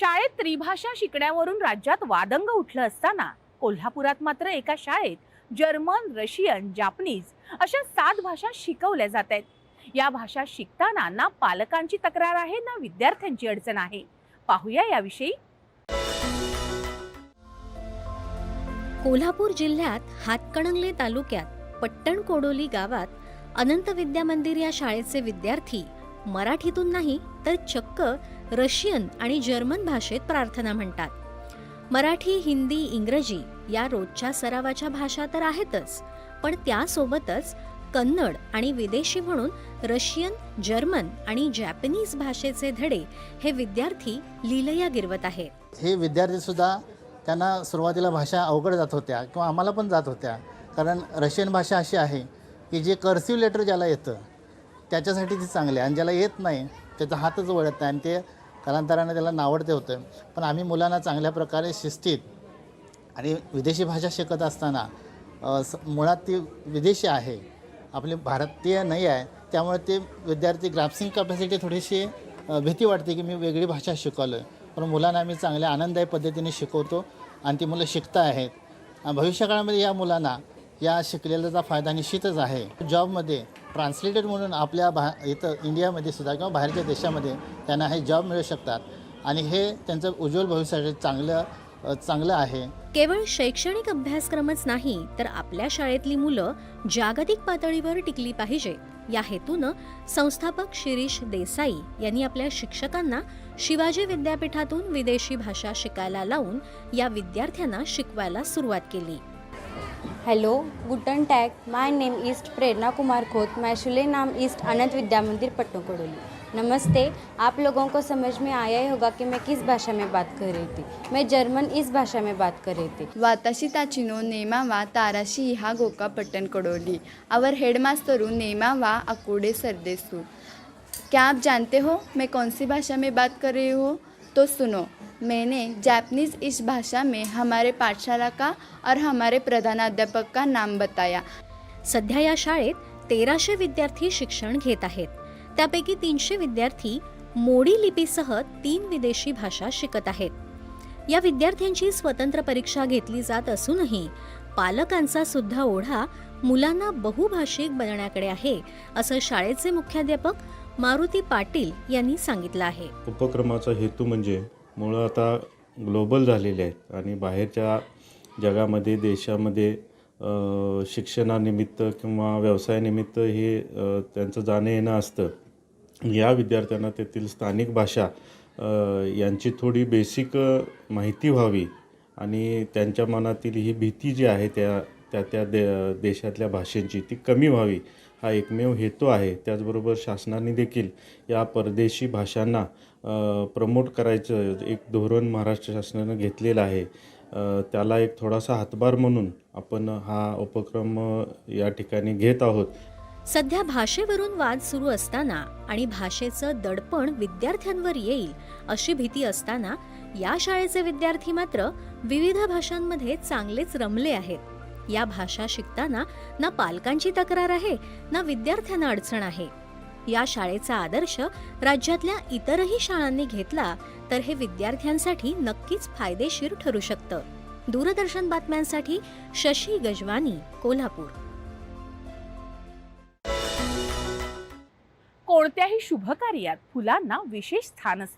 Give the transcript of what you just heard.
शाळेत त्रिभाषा शिकण्यावरून राज्यात वादंग उठलं असताना कोल्हापुरात मात्र एका शाळेत जर्मन रशियन जापनीज अशा सात भाषा शिकवल्या जात आहेत. या भाषा शिकताना ना पालकांची तक्रार आहे ना विद्यार्थ्यांची अडचण आहे. पाहूया याविषयी. कोल्हापूर जिल्ह्यात हातकणंगले तालुक्यात पट्टण कोडोली गावात अनंत विद्या मंदिर या शाळेचे विद्यार्थी मराठीतून नाही तर चक्क रशियन आणि जर्मन भाषेत प्रार्थना म्हणतात. मराठी हिंदी इंग्रजी या रोजच्या सरावाच्या भाषा तर आहेतच पण त्यासोबतच कन्नड आणि विदेशी म्हणून रशियन जर्मन आणि जॅपनीज भाषेचे धडे हे विद्यार्थी लीलया गिरवत आहेत. हे विद्यार्थीसुद्धा त्यांना सुरुवातीला भाषा अवघड जात होत्या किंवा आम्हाला पण जात होत्या. कारण रशियन भाषा अशी आहे की जे कर्सिव्ह लेटर ज्याला येतं त्याच्यासाठी ती चांगली आहे. आणि ज्याला येत नाही त्याचा हातच वळत नाही. आणि ते कालांतराने त्याला नावडते होतं. पण आम्ही मुलांना चांगल्या प्रकारे शिस्तीत आणि विदेशी भाषा शिकत असताना मुळात ती विदेशी आहे. आपली भारतीय नाही आहे. त्यामुळे ते विद्यार्थी ग्राफ्सिंग कॅपॅसिटी थोडीशी भीती वाटते की मी वेगळी भाषा शिकवलं पण मुलांना आम्ही चांगल्या आनंददायी पद्धतीने शिकवतो आणि ती मुलं शिकता आहेत. आणि भविष्यकाळामध्ये या मुलांना या शिकलेल्याचा फायदा निश्चितच आहे. जॉबमध्ये ट्रान्सलेटर म्हणून आपल्या भा इथं इंडियामध्ये सुद्धा किंवा बाहेरच्या देशामध्ये त्यांना हे जॉब मिळू शकतात. आणि हे त्यांचं उज्ज्वल भविष्यासाठी चांगलं चांगलं आहे. केवळ शैक्षणिक अभ्यासक्रमच नाही तर आपल्या शाळेतली मुलं जागतिक पातळीवर टिकली पाहिजे. या हेतूनं संस्थापक शिरीष देसाई यांनी आपल्या शिक्षकांना शिवाजी विद्यापीठातून विदेशी भाषा शिकायला लावून या विद्यार्थ्यांना शिकवायला सुरुवात केली. हेलो गुटन tag my name is Prerna Kumar Khot मैं शुले नाम ईस्ट अनंत विद्या मंदिर पटनू कड़ोली नमस्ते आप लोगों को समझ में आया ही होगा कि मैं किस भाषा में बात कर रही थी। मैं जर्मन इस भाषा में बात कर रही थी। वाताशी ताचिनो नेमा वा ताराशी हा गोका पट्टन कड़ोली। आवर हेडमास्टरू नेमावा अकोडे सरदेसू। क्या आप जानते हो मैं कौन सी भाषा में बात कर रही हूँ? तो सुनो मैंने जापानीज इस भाषा में हमारे पाठशाला का और हमारे प्रधानाध्यापक का नाम बताया। सध्या या शाळेत तेराशे विद्यार्थी शिक्षण घेत आहेत। त्यापैकी तीनशे विद्यार्थी मोडी लिपीसह तीन विदेशी भाषा शिकत आहेत। या विद्यार्थ्यांची स्वतंत्र परीक्षा घेतली जात असूनही पालकांचा सुद्धा ओढा मुलांना बहुभाषिक बनण्याकडे आहे असं शाळेचे मुख्याध्यापक मारुती पाटील यांनी सांगितलं आहे. उपक्रमाचा हेतू म्हणजे मुळं आता ग्लोबल झालेले आहेत आणि बाहेरच्या जगामध्ये देशामध्ये शिक्षणानिमित्त किंवा व्यवसायानिमित्त हे त्यांचं जाणं येणं असतं. या विद्यार्थ्यांना तेथील स्थानिक भाषा यांची थोडी बेसिक माहिती व्हावी आणि त्यांच्या मनातील ही भीती जी आहे त्या त्या त्या दे देशातल्या भाषेची ती कमी व्हावी हा एकमेव हेतू आहे. त्याचबरोबर शासनाने देखील या परदेशी भाषांना प्रमोट करायचं एक धोरण महाराष्ट्र शासनानं घेतलेलं आहे. त्याला एक थोडासा हातभार म्हणून आपण हा उपक्रम या ठिकाणी घेत आहोत. सध्या भाषेवरून वाद सुरू असताना आणि भाषेचं दडपण विद्यार्थ्यांवर येईल अशी भीती असताना या शाळेचे विद्यार्थी मात्र विविध भाषांमध्ये चांगलेच रमले आहेत. या भाषा शिकताना ना पालकांची तक्रार आहे ना विद्यार्थ्यांना अडचण आहे. या शाळेचा आदर्श राज्यातल्या इतरही शाळांनी घेतला तर हे विद्यार्थ्यांसाठी नक्कीच फायदेशीर ठरू शकतं. दूरदर्शन बातम्यांसाठी शशी गजवानी कोल्हापूर. कोणत्याही शुभकार्यात फुलांना विशेष स्थान असतं.